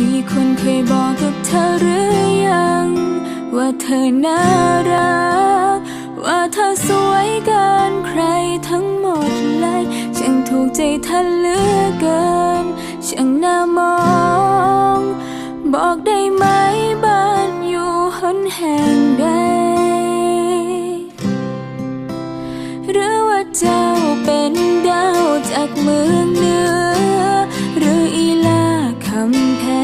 มีคนเคยบอกกับเธอหรือยัง ว่าเธอน่ารัก ว่าเธอสวยเกินใครทั้งหมดเลยช่างถูกใจเธอเหลือเกินช่างน่ามอง บอกได้ไหมบ้านอยู่หนแห่งใดหรือว่าเจ้าเป็นดาวจากเมืองเหนือ หรืออีลาคำแพง